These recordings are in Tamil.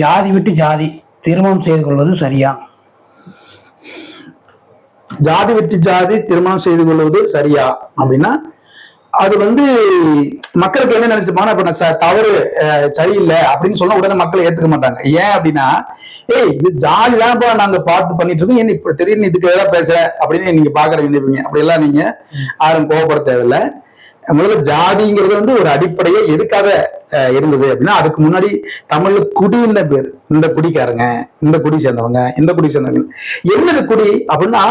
ஜாதி விட்டு ஜாதி திருமணம் செய்து கொள்வது சரியா? ஜாதி விட்டு ஜாதி திருமணம் செய்து கொள்வது சரியா? அப்படின்னா அது வந்து மக்களுக்கு என்ன நினைச்சுப்பாங்கன்னா இப்ப நான் தவறு அஹ், சரியில்லை அப்படின்னு சொன்னா உடனே மக்கள் ஏத்துக்க மாட்டாங்க. ஏன் அப்படின்னா ஏய் இது ஜாதி தான்ப்பா நாங்க பார்த்து பண்ணிட்டு இருக்கோம். என்ன இப்ப திடீர்னு இதுக்கு எதாவது பேசுற அப்படின்னு நீங்க பாக்குறீங்க அப்படி எல்லாம் நீங்க யாரும் கோவப்பட தேவையில்லை. முதல்ல ஜாதிங்கிறது வந்து ஒரு அடிப்படையே எதுக்காக இருந்தது அப்படின்னா அதுக்கு முன்னாடி தமிழ்ல குடின்ற பேர். இந்த குடிக்காரங்க இந்த குடி சேர்ந்தவங்க இந்த குடி சேர்ந்தவங்க. என்னது குடி அப்படின்னா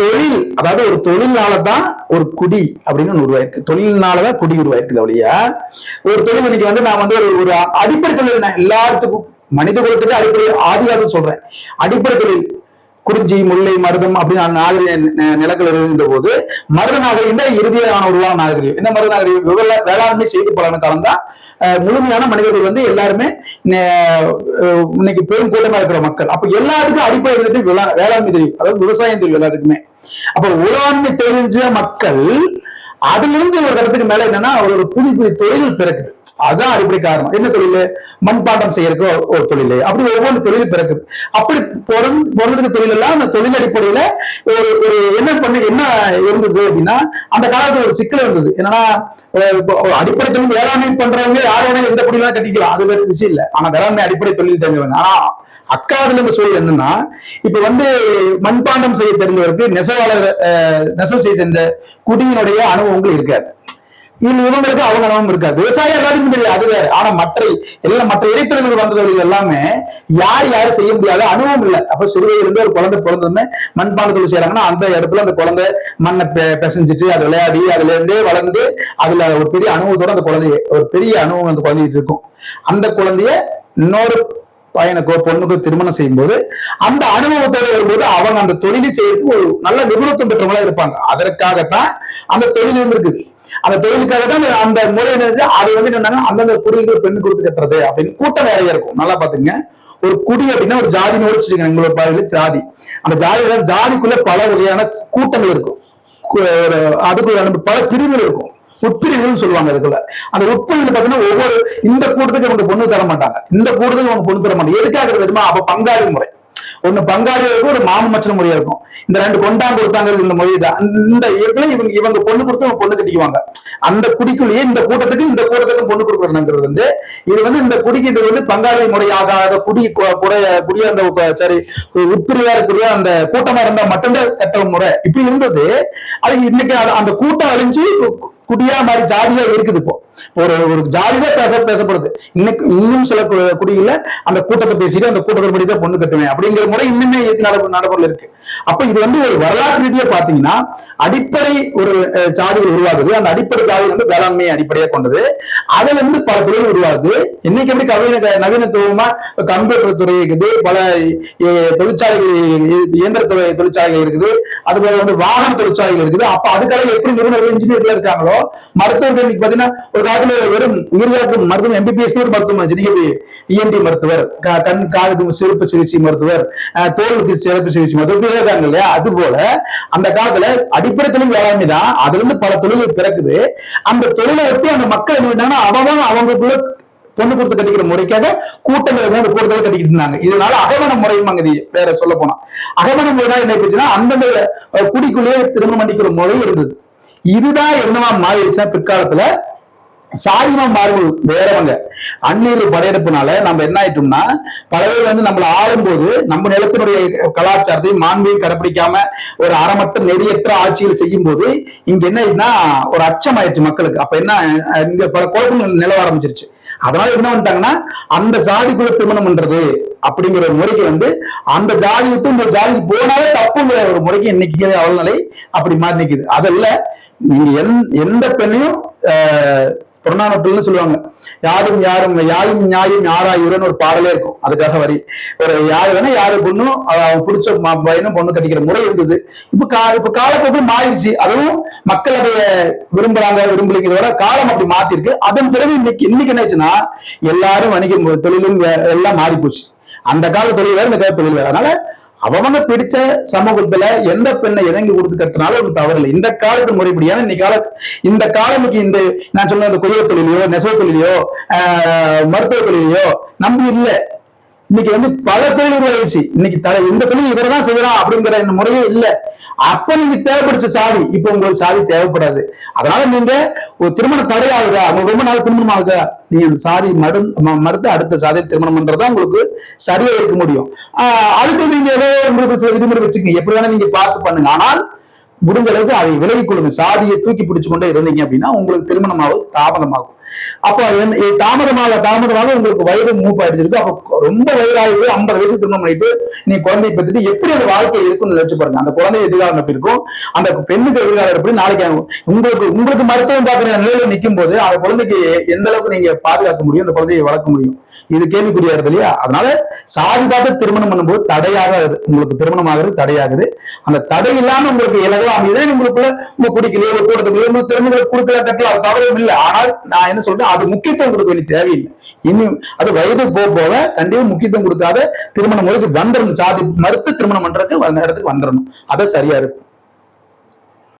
தொழில் அதாவது ஒரு தொழில்னால தான் ஒரு குடி அப்படின்னு ஒன்று உருவாயிருக்கு. தொழில்னாலதான் குடி உருவாயிருக்குது ஒழிய ஒரு தொழில் இன்னைக்கு வந்து நான் வந்து ஒரு ஒரு அடிப்படை தொழில் எல்லாத்துக்கும் மனித குலத்துக்கு அடிப்படை ஆதிகாரம் சொல்றேன். அடிப்படை தொழில். குறிஞ்சி முல்லை மருதம் அப்படின்னு நாகரிக நிலங்கள் இருந்த போது மருத நாகரிகம் தான் இறுதியான உருவான நாகரிகம் என்ன மருத நாகரிகம் வேளாண்மை செய்து பழன காலம் தான். முழுமையான மனிதர்கள் வந்து எல்லாருமே இன்னைக்கு பெரும் கூட்டமா இருக்கிற மக்கள். அப்ப எல்லாத்துக்கும் அடிப்படை இருந்துட்டு விளா- வேளாண்மை தெரியும். அதாவது விவசாயம் தெரியும் எல்லாத்துக்குமே. அப்ப உலாண்மை தெரிஞ்ச மக்கள் அதுல இருந்து ஒரு இடத்துக்கு மேல என்னன்னா ஒரு புது புதிய புதிய தொழில் பிறக்குது. அதான் அடிப்படை காரணம். என்ன தொழில்? மண்பாண்டம் செய்யறதுக்கு ஒரு- தொழில். அப்படி ஒவ்வொரு தொழில் பிறக்குது. அப்படி பிறந்து பிறந்திருக்க தொழில் எல்லாம் அந்த தொழில் அடிப்படையில ஒரு ஒரு என்ன பண்ணி என்ன இருந்தது அப்படின்னா அந்த காலத்துல ஒரு சிக்கல் இருந்தது. என்னன்னா இப்போ அடிப்படை தொழில் வேளாண்மை பண்றவங்க யார் வேணா எந்த பொடியெல்லாம் கட்டிக்கலாம். அது வேற விஷயம் இல்லை. ஆனா வேளாண்மை அடிப்படை தொழில் தெரிஞ்சவங்க. ஆனா அக்காதுல இந்த சூழல் என்னன்னா இப்ப வந்து மண்பாண்டம் செய்ய தெரிஞ்சவருக்கு நெசவாளர் அஹ், நெசவு செய்ய சேர்ந்த குடியினுடைய அனுபவங்கள் இருக்காது. இது இவங்களுக்கு அவங்க அனுபவம் இருக்காது. விவசாயம் எல்லாருக்கும் தெரியாது அது வேற. ஆனா மற்ற எல்லாம் மற்ற இடைத்தொழில்கள் வந்தவர்கள் எல்லாமே யார் யாரும் செய்ய முடியாத அனுபவம் இல்லை. அப்ப சிறுவையிலிருந்து ஒரு குழந்தை பிறந்ததுமே மண்பான தொழில் செய்யறாங்கன்னா அந்த இடத்துல அந்த குழந்தை மண்ணை பிசைஞ்சிட்டு அது விளையாடி அதுல இருந்தே வளர்ந்து அதுல ஒரு பெரிய அனுபவத்தோட அந்த குழந்தைய ஒரு பெரிய அனுபவம் அந்த குழந்தைகிட்டு இருக்கும். அந்த குழந்தைய இன்னொரு பையனுக்கோ பொண்ணுக்கோ திருமணம் செய்யும்போது அந்த அனுபவத்தோடு வரும்போது அவங்க அந்த தொழிலை செய்யறதுக்கு ஒரு நல்ல நிபுணத்துவம் பெற்றவங்களா இருப்பாங்க. அதற்காகத்தான் அந்த தொழில் இருக்குது அந்த தொழிலுக்காக தான் அந்த முறை என்ன அது வந்து என்னன்னா அந்தந்த குடிகளுக்கு பெண் கொடுத்து கட்டுறது அப்படின்னு கூட்டம் நிறைய இருக்கும். நல்லா பாத்துங்க ஒரு குடி அப்படின்னா ஒரு ஜாதி வச்சுக்கோங்க. எங்களோட பாதையில ஜாதி. அந்த ஜாதி ஜாதிக்குள்ள பல வகையான கூட்டங்கள் இருக்கும். அதுக்குள்ள அதுக்கு பல பிரிவுகள் இருக்கும். உட்பிரிவுகள் சொல்லுவாங்க அதுக்குள்ள. அந்த உட்பிரிவுல பாத்தீங்கன்னா ஒவ்வொரு இந்த கூட்டத்துக்கு அவங்க பொண்ணு தர மாட்டாங்க இந்த கூட்டத்துக்கு அவங்க பொண்ணு தர மாட்டாங்க எதுக்காக தெரியுமா? அப்ப பங்காளி முறை. ஒண்ணு பங்காளி இருக்கும் ஒரு மாமன் மச்சன மொழியா இருக்கும். இந்த ரெண்டு கொண்டாம் கொடுத்தாங்கிறது இந்த மொழி தான் இந்த இடத்துல இவங்க இவங்க பொண்ணு கொடுத்து அவங்க பொண்ணு கட்டிக்குவாங்க. அந்த குடிக்குள்ளேயே இந்த கூட்டத்துக்கு இந்த கூட்டத்துக்கு பொண்ணு கொடுக்கணுங்கிறது வந்து இது வந்து இந்த குடிக்கு இது வந்து பங்காளி முறையாகாத குடி குறைய குடிய அந்த கு- சரி உட்பிரிவா இருக்கக்கூடிய அந்த கூட்டமா இருந்தா மட்டும்தான் கட்ட முறை. இப்படி இருந்தது அது இன்னைக்கு அந்த கூட்டம் அழிஞ்சு குடியா மாதிரி ஜாதியா இருக்குது இப்போ. ஒரு ஒரு ஜாதிதான் பேச பேசப்படுது. இன்னைக்கு இன்னும் சில குடியில அந்த கூட்டத்தை பேசிட்டு அந்த கூட்டத்தை படி தான் பொண்ணு கட்டுவேன் அப்படிங்கிற முறை இன்னுமே இருக்கு நட நடைமுறையில் இருக்கு. அப்ப இது வந்து ஒரு வரலாற்று ரீதியா பாத்தீங்கன்னா அடிப்படை ஒரு அஹ், உருவாகுது. அந்த அடிப்படை சாதி வந்து வேளாண்மையை அடிப்படையா கொண்டது. அதுல இருந்து பல தொழில் உருவாகுது. இன்னைக்கு எப்படி கவின நவீனத்துவமா கம்ப்யூட்டர் துறை இருக்குது பல தொழிற்சாலைகள் இயந்திர துறை தொழிற்சாலைகள் இருக்குது. அதுபோல வந்து வாகன தொழிற்சாலைகள் இருக்குது. அப்ப அதுக்காக எப்படி நிபுணர்கள் இன்ஜினியர்கள் இருக்காங்களோ மருத்துவர்கள் இன்னைக்கு பாத்தீங்கன்னா ஒரு காலத்துல வெறும் உயிர்காக்கும் மருத்துவம் எம்பிபிஎஸ் ஒரு மருத்துவம் இஎன்டி மருத்துவர் கண் காதுக்கு சிறப்பு சிகிச்சை மருத்துவர் தோலுக்கு சிறப்பு சிகிச்சை மருத்துவர் இருக்காங்க இல்லையா? அது போல அந்த காலத்துல அடிப்படை தொழில் வேளாண்மை தான். அதுல இருந்து பல தொழில்கள் பிறக்குது. அந்த தொழிலை ஒட்டி அந்த மக்கள் என்ன பண்ணாங்கன்னா அவங்க அவங்களுக்குள்ள பொண்ணு கொடுத்து கட்டிக்கிற முறைக்காக கூட்டங்கள் வந்து அந்த கூட்டத்தில் கட்டிக்கிட்டு இருந்தாங்க. இதனால அகமண முறையும் அங்க இது வேற சொல்ல போனா. அகமண முறை என்ன போச்சுன்னா அந்தந்த குடிக்குள்ளேயே திருமணம் பண்ணிக்கிற முறை இருந்தது. இதுதான் என்னவா மாறிடுச்சுன்னா பிற்காலத்துல சாதிமா மார்பு வேறவங்க அந்நீர் படையெடுப்புனால நம்ம என்ன ஆயிட்டோம்னா பல பேர் வந்து நம்மளை ஆளும்போது நம்ம நிலத்தினுடைய கலாச்சாரத்தையும் மாண்பையும் கடைப்பிடிக்காம ஒரு அறமட்ட நெறியற்ற ஆட்சியில் செய்யும் போது இங்க என்ன ஆயிடுச்சுன்னா ஒரு அச்சம் ஆயிடுச்சு மக்களுக்கு. அப்ப என்ன இங்க பல குழப்பங்கள் நிலவ ஆரம்பிச்சிருச்சு. அதனால என்ன பண்ணிட்டாங்கன்னா அந்த ஜாதிக்குள்ள திருமணம் பண்றது அப்படிங்கிற ஒரு முறைக்கு வந்து அந்த ஜாதி விட்டு இந்த ஜாதிக்கு போனாலே தப்புங்கிற ஒரு முறைக்கு இன்னைக்கு அவள் நிலை அப்படி மாறி நிக்குது. அதல்ல நீங்க எந்- எந்த பெண்ணையும் புறநானூற்றுன்னு சொல்லுவாங்க. யாரும் யாரும் யாயும் நியாயம் யாராயுரன்னு ஒரு பாடலே இருக்கும். அதுக்காக வரி. ஒரு யாரு வேணா யாரு பொண்ணும் அவன் பிடிச்ச பையனும் பொண்ணு கட்டிக்கிற முறை இருந்தது. இப்ப கா இப்ப காலப்போக்கில் மாறிடுச்சு. அதுவும் மக்கள் அதை விரும்புறாங்க விரும்பலைங்கிறத காலம் அப்படி மாத்திருக்கு. அதன் பிறகு இன்னைக்கு இன்னைக்கு என்னாச்சுன்னா எல்லாரும் வணிகம் தொழிலும் எல்லாம் மாறி போச்சு அந்த கால தொழில் வேற இந்த கால தொழில் வேற. அதனால அவங்க பிடிச்ச சமூகத்துல எந்த பெண்ணை எதங்கி கொடுத்து கட்டினாலும் அது தவறு இல்லை. இந்த காலத்து முறைப்படி ஏன்னா இன்னைக்கு கால இந்த காலமுக்கு இந்த நான் சொன்ன இந்த குயர் தொழிலையோ நெசவு தொழிலையோ ஆஹ் மருத்துவ தொழிலையோ நம்பி இல்லை. இன்னைக்கு வந்து பல தொழில் உருவாயிருச்சு இன்னைக்கு தலை இந்த தொழில் இவரை தான் செய்யறான் அப்படிங்கிற இந்த முறையே இல்லை. அப்ப நீங்க தேவைப்படுச்ச சாதி இப்ப உங்களுக்கு சாதி தேவைப்படாது. அதனால நீங்க ஒரு திருமணம் தடையாகுதா உங்களுக்கு ரொம்ப நாள் திருமணம் ஆகுதா நீங்க அந்த சாதி மடு மறுத்து அடுத்த சாதியில் திருமணம் பண்றதா உங்களுக்கு சரியா இருக்க முடியும். ஆஹ் அதுக்கு நீங்க ஏதோ உங்களுக்கு சில விதிமுறை வச்சுக்கீங்க. எப்படி வேணா நீங்க பார்த்து பண்ணுங்க. ஆனால் முடிஞ்ச அளவுக்கு அதை விலகிக் கொள்ளுங்க. சாதியை தூக்கி பிடிச்சு கொண்டே இருந்தீங்க அப்படின்னா உங்களுக்கு திருமணம் ஆகுது தாமதமாகும். அப்போ தாமதமாக தாமதமாக உங்களுக்கு வயது மூப்பு ஆயிடுச்சிருக்கு அப்போ ரொம்ப வயதாகிட்டு ஐம்பது வயசு திருமணம் பண்ணிட்டு நீ குழந்தையை பத்திட்டு எப்படி அந்த வாழ்க்கை இருக்கும்னு நினைச்சு பாருங்க. அந்த குழந்தை எதிர்காலம் எப்படி இருக்கும்? அந்த பெண்ணுக்கு எதிர்காலம் எப்படி? நாளைக்கு உங்களுக்கு உங்களுக்கு மருத்துவம் பார்க்குற நிலையில நிற்கும் போது அந்த குழந்தைக்கு எந்த அளவுக்கு நீங்க பாதுகாக்க முடியும்? அந்த குழந்தையை வளர்க்க முடியும்? இது கேள்விக்குறியா இருக்கு இல்லையா? அதனால சாதி பார்த்து திருமணம் பண்ணும்போது தடையாகாது. உங்களுக்கு திருமணம் ஆகிறது தடையாகுது. அந்த தடை இல்லாம உங்களுக்கு இலகா அமையுது. உங்களுக்குள்ள உங்க குடிக்கலையோ ஒரு கூட்டத்துக்குள்ளோ உங்க திறமைகளை கொடுக்கல தட்டல அது தவறும் இல்லை. ஆனால் நான் என்ன சொல்றேன் அது முக்கியத்துவம் கொடுக்க வேண்டிய தேவையில்லை. இன்னும் அது வயது போக போக கண்டிப்பா முக்கியத்துவம் கொடுக்காத திருமண முறைக்கு வந்துடணும் சாதி மறுத்து திருமணம் பண்றதுக்கு அந்த இடத்துக்கு வந்துடணும் அதான் சரியா இருக்கும்.